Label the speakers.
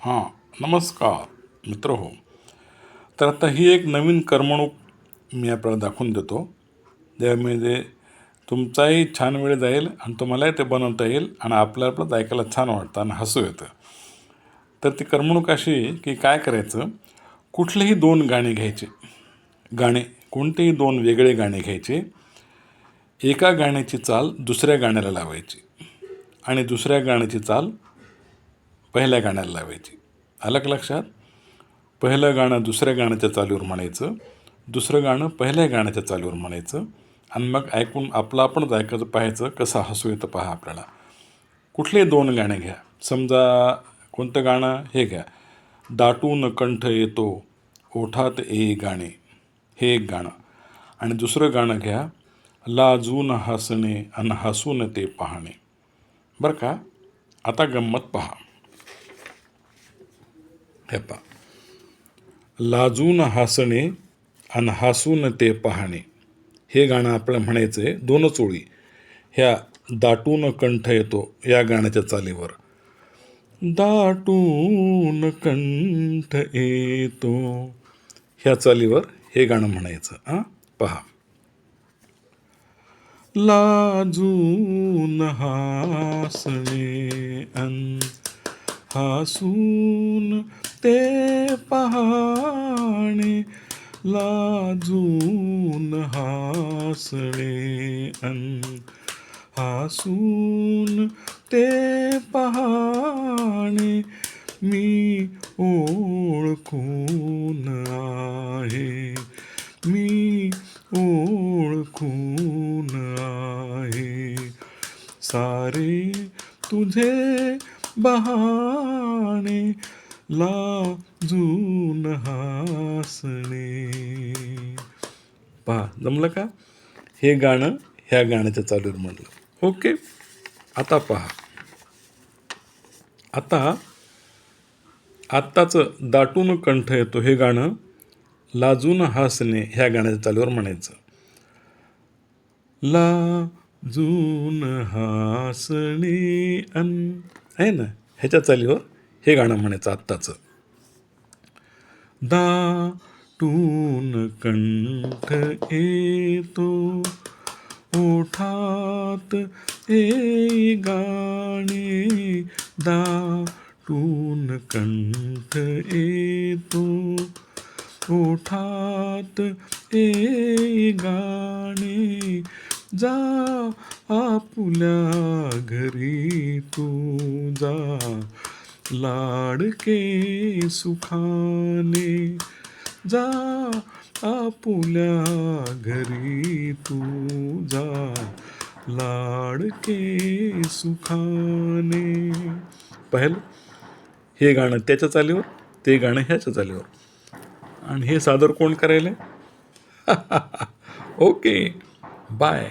Speaker 1: हां नमस्कार मित्र हो. तर आता ही एक नवीन करमणूक मी आपल्याला दाखवून देतो. ज्यामध्ये तुमचाही छान वेळ जाईल आणि तुम्हालाही ते बनवता येईल आणि आपल्या आपलं ऐकायला छान वाटतं आणि हसू येतं. तर ती करमणूक अशी की काय करायचं? कुठलेही दोन गाणे घ्यायचे. गाणे कोणतेही दोन वेगळे गाणे घ्यायचे. एका गाण्याची चाल दुसऱ्या गाण्याला लावायची आणि दुसऱ्या गाण्याची चाल पहिल्या गाण्याला लावायची. आलं का लक्षात. पहिलं गाणं दुसऱ्या गाण्याच्या चालीवर म्हणायचं. दुसरं गाणं पहिल्या गाण्याच्या चालीवर म्हणायचं. आणि मग ऐकून आपलं आपणच ऐकायचं पाहायचं कसं हसू येतं पहा आपल्याला. कुठले दोन गाणे घ्या. समजा कोणतं गाणं? हे घ्या. दाटून कंठ येतो ओठात ए गाणे. हे एक गाणं. आणि दुसरं गाणं घ्या. लाजून हसणे आणि हसून ते पाहणे. बरं का? आता गंमत पहा. हे पहा लाजून हसणे आणि हसून ते पाहणे. हे गाणं आपलं म्हणायचं आहे दोनच ओळी. ह्या दाटून कंठ येतो या गाण्याच्या चालीवर. दाटून कंठ येतो. ह्या चालीवर हे गाणं म्हणायचं हां पहा. लाजून हासणे अन हसून ते पहाणे लाजून हासणे अन हसून ते पहाणे मी ओळखून आहे मी ओळखून आहे. सारे तुझे बहाणे लाजून हसणे. पहा जमलं का? हे गाणं ह्या गाण्याच्या चालूवर म्हणलं ओके? आता पहा. आता आत्ताचं दाटून कंठ येतो हे गाणं लाजून हसणे ह्या गाण्याच्या चालूवर म्हणायचं. लाजून हसणे अन आहे ना? ह्याच्या चालीवर हो. हे. गाणं म्हणायचं आत्ताचं. दा टून कंठ येतो ओठात ए गाणे. दाटून कंठ येतो ओठात ए गाणे. जा आपुल्या घरी तू जा लाडके सुखाने जा आपुल्या घरी तू जा लाडके सुखाने पाहिलं हे गाणं त्याच्या चालीवर ते गाणं ह्याच्या चालीवर. आणि हे सादर कोण करायला? Okay bye.